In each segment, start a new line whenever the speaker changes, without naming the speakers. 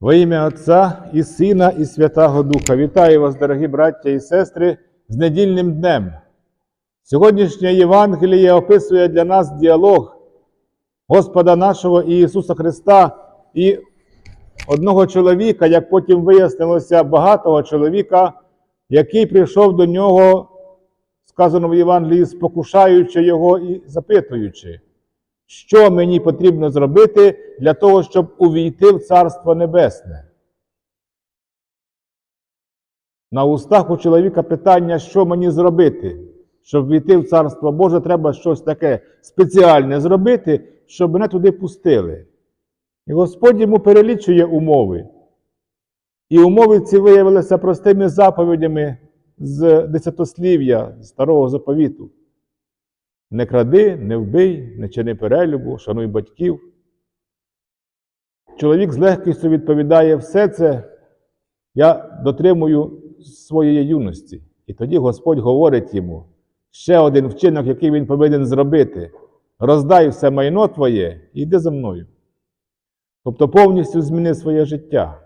Во ім'я Отця і Сина, і Святого Духа. Вітаю вас, дорогі браття і сестри, з недільним днем. Сьогоднішнє Євангеліє описує для нас діалог Господа нашого Ісуса Христа і одного чоловіка, як потім вияснилося, багатого чоловіка, який прийшов до нього, сказано в Євангелії, спокушаючи його і запитуючи, що мені потрібно зробити для того, щоб увійти в Царство Небесне. На устах у чоловіка питання, що мені зробити, щоб війти в Царство Боже, треба щось таке спеціальне зробити, щоб мене туди пустили. І Господь йому перелічує умови. І умови ці виявилися простими заповідями з десятослів'я старого заповіту. Не кради, не вбий, не чини перелюбу, шануй батьків. Чоловік з легкістю відповідає все це, я дотримую своєї юності. І тоді Господь говорить йому ще один вчинок, який він повинен зробити. Роздай все майно твоє і йди за мною. Тобто повністю зміни своє життя.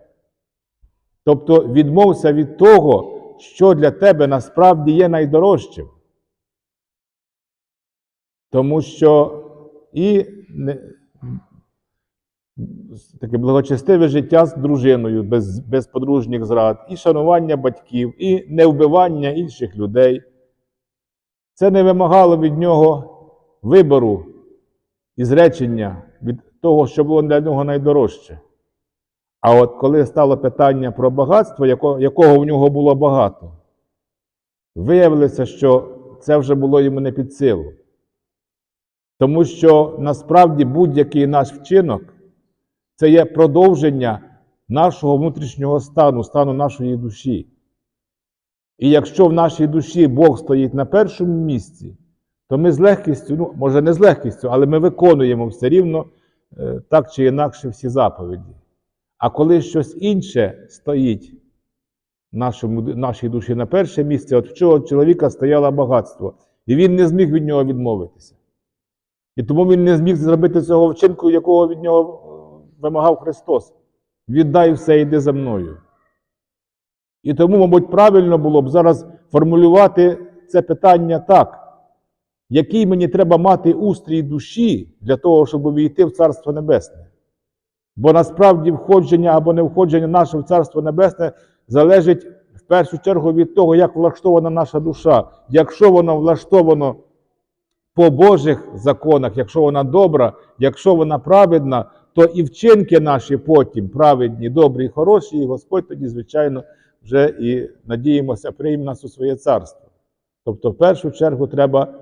Тобто відмовся від того, що для тебе насправді є найдорожчим. Тому що і таке благочестиве життя з дружиною без, без подружніх зрад, і шанування батьків, і невбивання інших людей. Це не вимагало від нього вибору і зречення від того, що було для нього найдорожче. А от коли стало питання про багатство, якого, якого в нього було багато, виявилося, що це вже було йому не під силу. Тому що насправді будь-який наш вчинок це є продовження нашого внутрішнього стану, стану нашої душі. І якщо в нашій душі Бог стоїть на першому місці, то ми з легкістю, ну, може не з легкістю, але ми виконуємо все рівно е, так чи інакше всі заповіді. А коли щось інше стоїть нашому, нашій душі на перше місце, от в чого чоловіка стояло багатство, і він не зміг від нього відмовитися. І тому він не зміг зробити цього вчинку, якого від нього е, вимагав Христос. Віддай все, йди за мною. І тому, мабуть, правильно було б зараз формулювати це питання так. Який мені треба мати устрій душі для того, щоб увійти в Царство Небесне? Бо насправді входження або не входження наше в Царство Небесне залежить в першу чергу від того, як влаштована наша душа. Якщо воно влаштовано по Божих законах, якщо вона добра, якщо вона праведна, то і вчинки наші потім праведні, добрі хороші, і Господь тоді, звичайно, вже і надіємося, прийме нас у своє царство. Тобто, в першу чергу, треба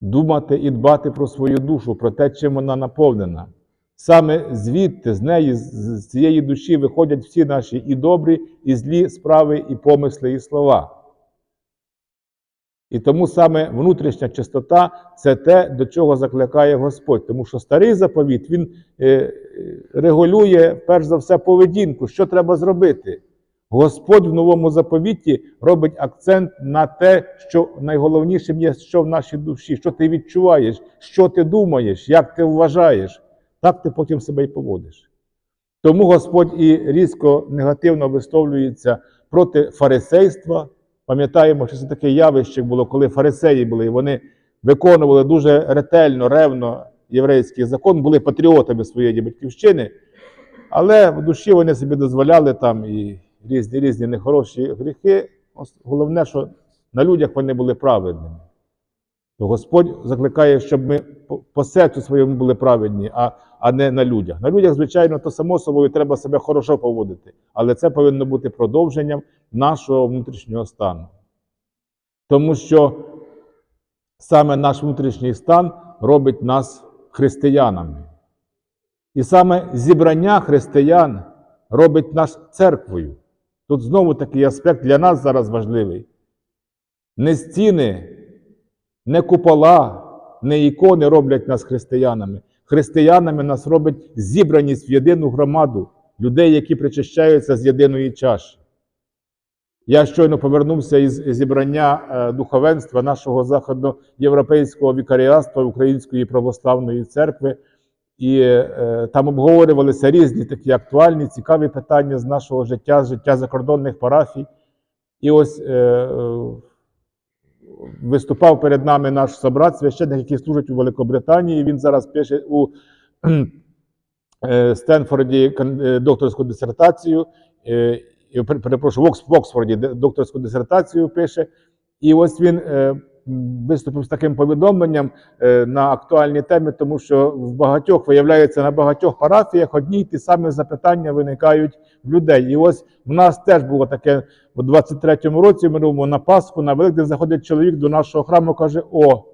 думати і дбати про свою душу, про те, чим вона наповнена. Саме звідти, з неї, з цієї душі виходять всі наші і добрі, і злі справи, і помисли, і слова. І тому саме внутрішня чистота це те, до чого закликає Господь. Тому що старий заповіт він е, регулює перш за все поведінку, що треба зробити. Господь в новому заповіті робить акцент на те, що найголовнішим є, що в нашій душі, що ти відчуваєш, що ти думаєш, як ти вважаєш, так ти потім себе і поводиш. Тому Господь і різко негативно висловлюється проти фарисейства. Пам'ятаємо, що це таке явище було, коли фарисеї були, і вони виконували дуже ретельно, ревно єврейський закон, були патріотами своєї батьківщини, але в душі вони собі дозволяли там і різні різні нехороші гріхи. Ось Головне, що на людях вони були праведними. Господь закликає, щоб ми по серцю своєму були праведні, а, а не на людях. На людях, звичайно, то само собою треба себе хорошо поводити, але це повинно бути продовженням нашого внутрішнього стану. Тому що саме наш внутрішній стан робить нас християнами. І саме зібрання християн робить нас церквою. Тут знову такий аспект для нас зараз важливий. Не стіни, не купола, не ікони роблять нас християнами. Християнами нас робить зібраність в єдину громаду людей, які причащаються з єдиної чаші. Я щойно повернувся із зібрання е, духовенства нашого західноєвропейського вікаріатства Української православної церкви і е, там обговорювалися різні такі актуальні, цікаві питання з нашого життя, життя закордонних парафій. І ось е, виступав перед нами наш собрат, священник, який служить у Великобританії. Він зараз пише у е, Стенфорді е, докторську дисертацію. е, Перепрошую, в Оксфорді докторську дисертацію пише. І ось він виступив з таким повідомленням на актуальні теми, тому що в багатьох виявляється на багатьох парафіях одні й ті самі запитання виникають в людей. І ось в нас теж було таке у 23-му році, минулому на Пасху, на Великдень заходить чоловік до нашого храму, каже: О,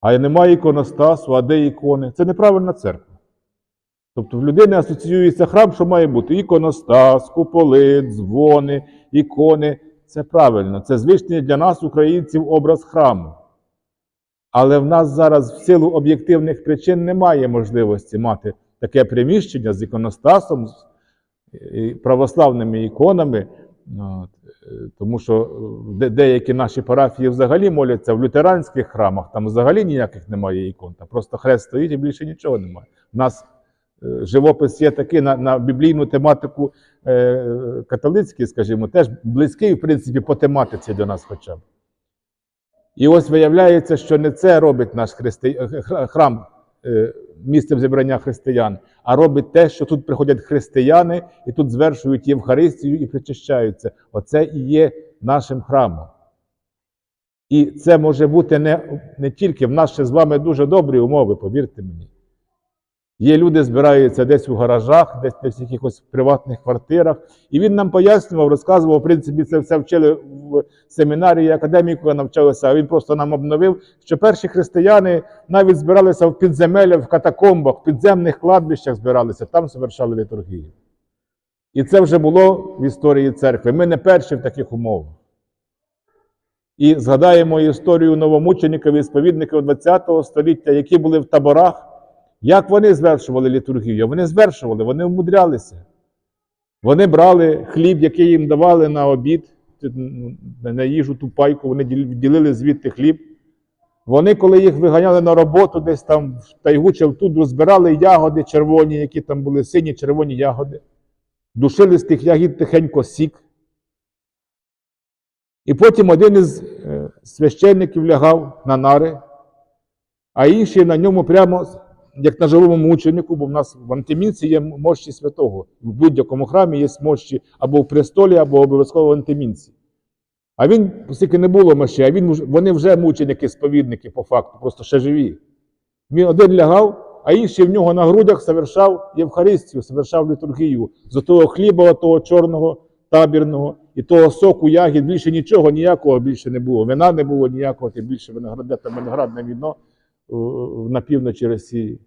а немає іконостасу, а де ікони? Це неправильна церква. Тобто в людини асоціюється храм, що має бути іконостас, куполи, дзвони, ікони. Це правильно. Це звичний для нас, українців, образ храму. Але в нас зараз в силу об'єктивних причин немає можливості мати таке приміщення з іконостасом, з православними іконами. От, е, Тому що е, де- деякі наші парафії взагалі моляться в лютеранських храмах, там взагалі ніяких немає ікон. Там просто хрест стоїть і більше нічого немає. У нас е, живопис є такий на, на біблійну тематику е, католицький, скажімо, теж близький, в принципі, по тематиці до нас хоча б. І ось виявляється, що не це робить наш христи... храм місцем зібрання християн, а робить те, що тут приходять християни і тут звершують Євхаристію і причащаються. Оце і є нашим храмом. І це може бути не, не тільки в нас з вами дуже добрі умови, повірте мені. Є люди, збираються десь у гаражах, десь десь в якихось приватних квартирах. І він нам пояснював, розказував, в принципі, це все вчили в семінарії академії, коли навчалися, а він просто нам обновив, що перші християни навіть збиралися в підземеллях, в катакомбах, в підземних кладбищах збиралися, там совершали літургію. І це вже було в історії церкви. Ми не перші в таких умовах. І згадаємо історію новомучеників і сповідників ХХ століття, які були в таборах. Як вони звершували літургію? Вони звершували, вони вмудрялися. Вони брали хліб, який їм давали на обід, на їжу ту пайку, вони ділили звідти хліб. Вони, коли їх виганяли на роботу, десь там в тайгу чи в тундру, збирали ягоди червоні, які там були сині червоні ягоди, душили з тих ягід тихенько сік. І потім один із е, священників лягав на нари, а інший на ньому прямо, як на живому мученику, бо в нас в Антимінці є мощі святого. В будь-якому храмі є мощі або в престолі, або обов'язково в Антимінці. А він, оскільки не було мощі, а він, вони вже мученики, сповідники по факту, просто ще живі. Він один лягав, а інший в нього на грудях совершав Євхаристію, совершав літургію з того хліба, того чорного, табірного, і того соку, ягід, більше нічого, ніякого більше не було. Вина не було ніякого, тим більше винограде та виноградне віно на півночі Росії.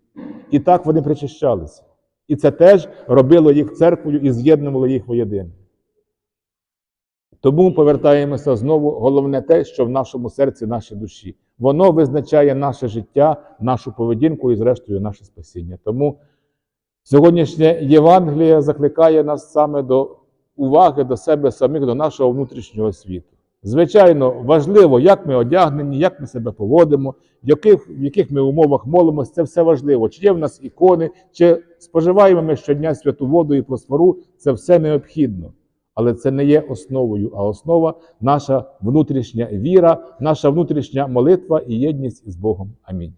І так вони причащалися. І це теж робило їх церквою і з'єднувало їх воєдине. Тому повертаємося знову. Головне те, що в нашому серці, нашій душі. Воно визначає наше життя, нашу поведінку і, зрештою, наше спасіння. Тому сьогоднішнє Євангеліє закликає нас саме до уваги до себе самих, до нашого внутрішнього світу. Звичайно, важливо, як ми одягнені, як ми себе поводимо, в яких, в яких ми умовах молимося, це все важливо. Чи є в нас ікони, чи споживаємо ми щодня святу воду і просфору, це все необхідно. Але це не є основою, а основа наша внутрішня віра, наша внутрішня молитва і єдність з Богом. Амінь.